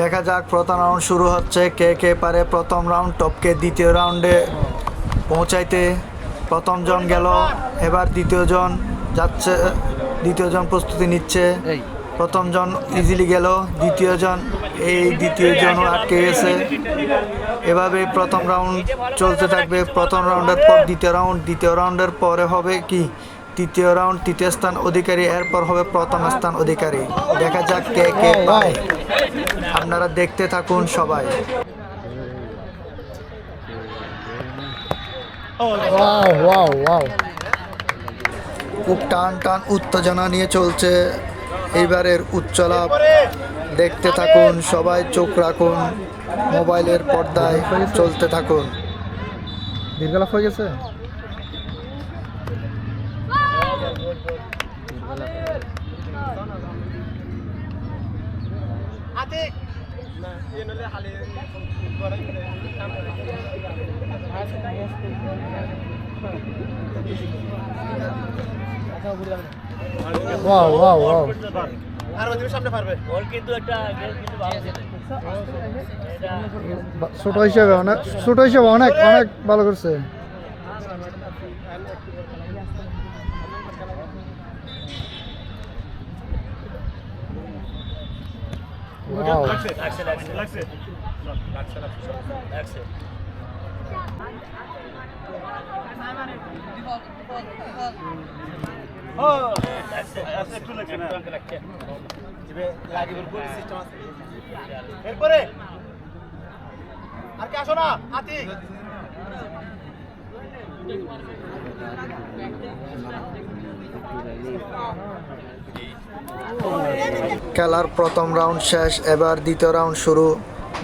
দেখা যাক প্রথম রাউন্ড শুরু হচ্ছে। কে কে পারে প্রথম রাউন্ড টপকে দ্বিতীয় রাউন্ডে পৌঁছাইতে। প্রথম জন গেল এবার দ্বিতীয় জন যাচ্ছে দ্বিতীয় জন প্রস্তুতি নিচ্ছে। প্রথম জন ইজিলি গেল দ্বিতীয় জন এই দ্বিতীয় জন আটকে গেছে। এভাবে প্রথম রাউন্ড চলতে থাকবে। প্রথম রাউন্ডের পর দ্বিতীয় রাউন্ড দ্বিতীয় রাউন্ডের পরে হবে কি? তৃতীয় রাউন্ড তৃতীয় স্থান অধিকারী এরপর হবে প্রথম স্থান অধিকারী। দেখা যাক কে কে পায়। আপনারা দেখতে থাকুন সবাই। খুব টান টান উত্তেজনা নিয়ে চলছে। এইবারের উচ্চলাভ দেখতে থাকুন সবাই চোখ রাখুন মোবাইলের পর্দায় চলতে থাকুন। দীর্ঘলাভ হয়ে গেছে? ওয়াও ওয়াও ওয়াও ওর কিন্তু একটা গেম কিন্তু ভালো ছিল এটা ছোট হিসেবে অনেক ছোট হিসেবে অনেক অনেক ভালো করছে এরপরে আর কে আসো না? আতিক। খেলার প্রথম রাউন্ড শেষ, এবার দ্বিতীয় রাউন্ড শুরু।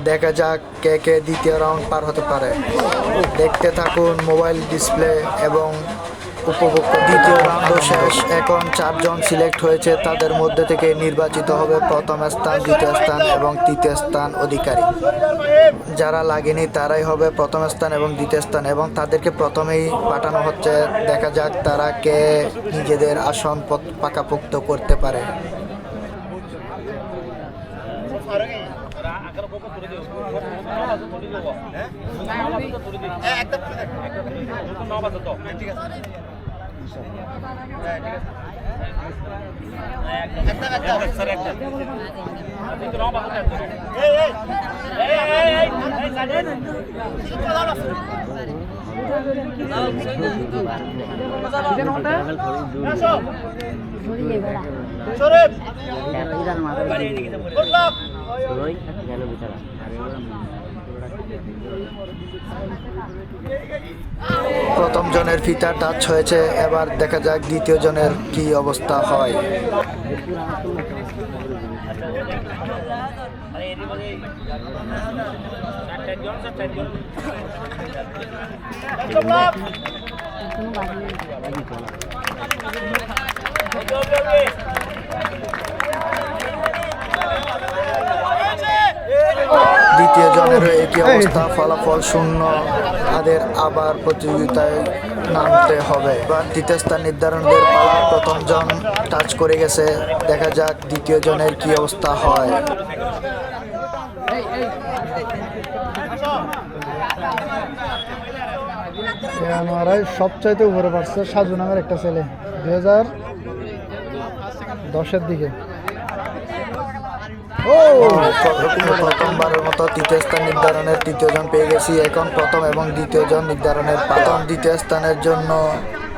দেখা যাক কে কে দ্বিতীয় রাউন্ড পার হতে পারে। দেখতে থাকুন মোবাইল ডিসপ্লে এবং উপভোগ দ্বিতীয় রাউন্ড শেষ। এখন চারজন সিলেক্ট হয়েছে। তাদের মধ্যে থেকে নির্বাচিত হবে প্রথম স্থান দ্বিতীয় স্থান এবং তৃতীয় স্থান অধিকারী। যারা লাগেনি তারাই হবে প্রথম স্থান এবং দ্বিতীয় স্থান এবং তাদেরকে প্রথমেই পাঠানো হচ্ছে। দেখা যাক তারা কে নিজেদের আসন পাকাপোক্ত করতে পারে। এই এই আসো শরীফ প্রথম জনের ফিতা টাচ হয়েছে এবার দেখা যাক দ্বিতীয় জনের কি অবস্থা হয় আরে এর মধ্যে চারটা জন চারটা জন বললাম ওকে ওকে ওকে দ্বিতীয় জনেরও একই অবস্থা ফলাফল শূন্য। তাদের আবার প্রতিযোগিতায় নামতে হবে। এবার তৃতীয় স্থান নির্ধারণের পালা। প্রথম জন টাচ করে গেছে। দেখা যাক দ্বিতীয় জনের কি অবস্থা হয়। এমআরআই সবচাইতে উপরে পারছে সাজু নামের একটা ছেলে। দুই হাজার দশের দিকে। প্রথমবারের মতো তৃতীয় স্থান নির্ধারণের তৃতীয় জন পেয়ে গেছি। এখন প্রথম এবং দ্বিতীয় জন নির্ধারণের প্রথম দ্বিতীয় স্থানের জন্য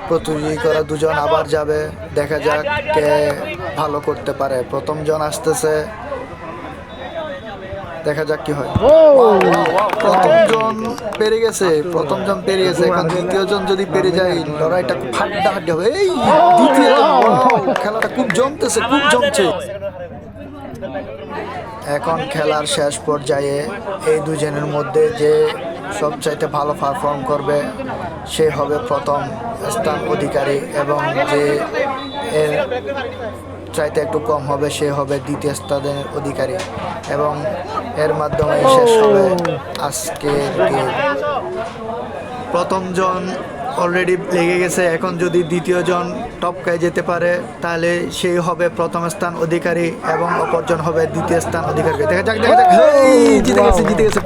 প্রতিযোগী করা দুজন আবার যাবে। দেখা যাক কে ভালো করতে পারে। প্রথম জন আসতেছে। দেখা যাক কি হয়। ও! প্রথম জন পেরে গেছে। প্রথম জন পেরে গেছে। এখন দ্বিতীয় জন যদি পেরে যায় লড়াইটা খুব হাড্ডাহাড্ডি হবে। এই দ্বিতীয় খেলাটা খুব জমতেছে খুব জমছে। এখন খেলার শেষ পর্যায়ে এই দুজনের মধ্যে যে সবচাইতে ভালো পারফর্ম করবে সে হবে প্রথম স্থান অধিকারী এবং যে এর চাইতে একটু কম হবে সে হবে দ্বিতীয় স্থানের অধিকারী এবং এর মাধ্যমে শেষ হবে আজকের গেম প্রথম জন অলরেডি লেগে গেছে। এখন যদি দ্বিতীয় জন টপকায় যেতে পারে তাহলে সেই হবে প্রথম স্থান অধিকারী এবং অপরজন হবে দ্বিতীয় স্থান অধিকারী। দেখা যাক দেখা যাক। জিতে গেছে জিতে গেছে।